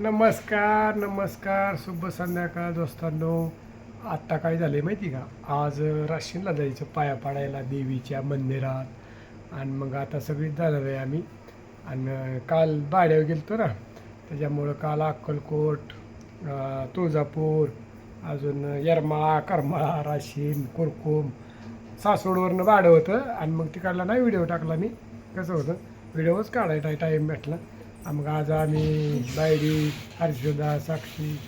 नमस्कार नमस्कार. शुभ संध्याकाळ दोस्तांनो. आत्ता काय झालं माहिती का? आज राशीनला जायचं पाया पाडायला देवीच्या मंदिरात. आणि मग आता सगळीच जाणार आहे आम्ही. आणि काल भाड्यावर गेलतो ना. त्याच्यामुळं काल अक्कलकोट तुळजापूर अजून येरमाळा करमाळा राशीन कुरकुम सासवडवरनं भाडं होतं. आणि मग तिकडला नाही व्हिडिओ टाकला मी. कसं होतं? व्हिडिओच काढायचा टाईम भेटला. मग आज आम्ही बायडी हर्षदा साक्षी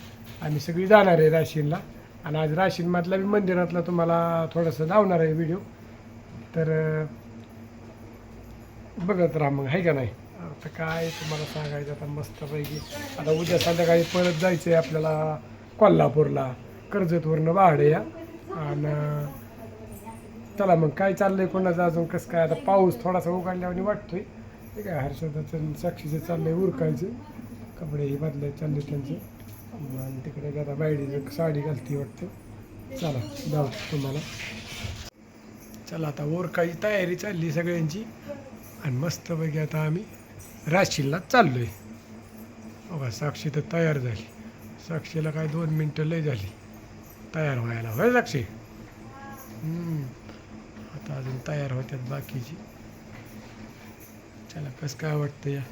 आम्ही सगळी जाणार आहे राशीनला. आणि आज राशीनमधला मी मंदिरातला तुम्हाला थोडंसं धावणार आहे व्हिडिओ. तर बघत राहा मग आहे का नाही? आता काय तुम्हाला सांगायचं आता मस्तपैकी. आता उद्या संध्याकाळी परत जायचं आहे आपल्याला कोल्हापूरला. कर्जतवरनं भाडं या. आणि चला मग काय चाललंय कोणाचं अजून कसं काय? आता पाऊस थोडासा उघडल्यावर वाटतोय. ते काय हर्षदाचं साक्षीचं चाललंय उरकायचे. कपडे हे बदलायचे चालले त्यांचे. आणि तिकडे आता बायडीचं साडी घालती वाटतं. चला जाऊ तुम्हाला. चला आता उरकायची तयारी चालली सगळ्यांची. आणि मस्तपैकी आता आम्ही राशीला चाललोय. बघा साक्षी तर तयार झाली. साक्षीला काय दोन मिनटं लय झाली. तयार व्हायला होय साक्षी? आता अजून तयार होत्यात बाकीची. चला कसं काय वाटतं या?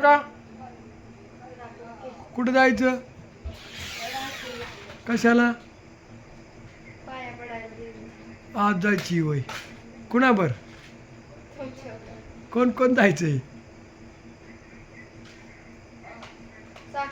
का? कुठं जायचं? कशाला? आज जायची वय. कुणाबर कोण कोण जायचंय?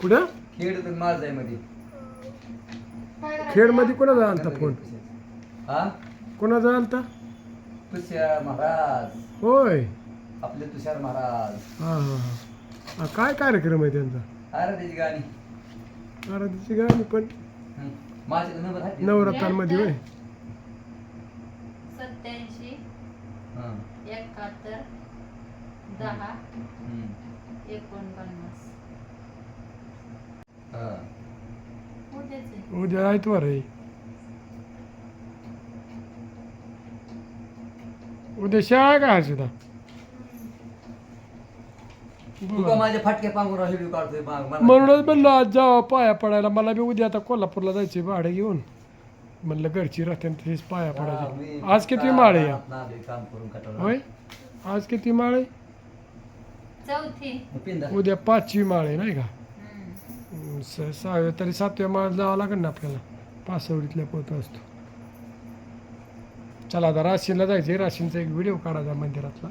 कुठं? खेड तर माझ आहे मध्ये. करायचं? खेडमध्ये कोणाचा आलता फोन? हा? कोणाचा आलता? तुषार महाराज. होय. आपले तुषार महाराज. हा हा हा. काय कार्यक्रम आहे त्यांचा? त्याची गाणी. आराधीची गाणी पण. हं. माझ्याकडे नंबर आहे नवरात्रांमध्ये होय. सत्याऐंशी हं. एकाहत्तर दहा. एकोणपन्नास. उद्या आयतवार आहे. उद्या शाळा आहे का हर्षदा तू का माझ्या फाटक्या पांगून व्हिडिओ काढतोय? माग मला म्हणूनच म्हणलं आज जावा पाया पडायला. मला बी उद्या आता कोल्हापूरला जायचे भाडं घेऊन. म्हणलं घरची राहते तशीच पाया हा, पडायची. आज किती माळ आहे या? नालोय काम करून कटाळा. होय? आज किती माळ आहे? चौथी. पिंदा. उद्या पाचवी माळ आहे नाही का? सहाव्या तरी सातव्या माळ जावं लागेल ना आपल्याला. पासवडीतल्या पोहत असतो. चला आता राशीनला जायचं आहे राशींचा एक व्हिडिओ काढायचा मंदिरातला.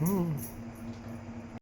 हम्म.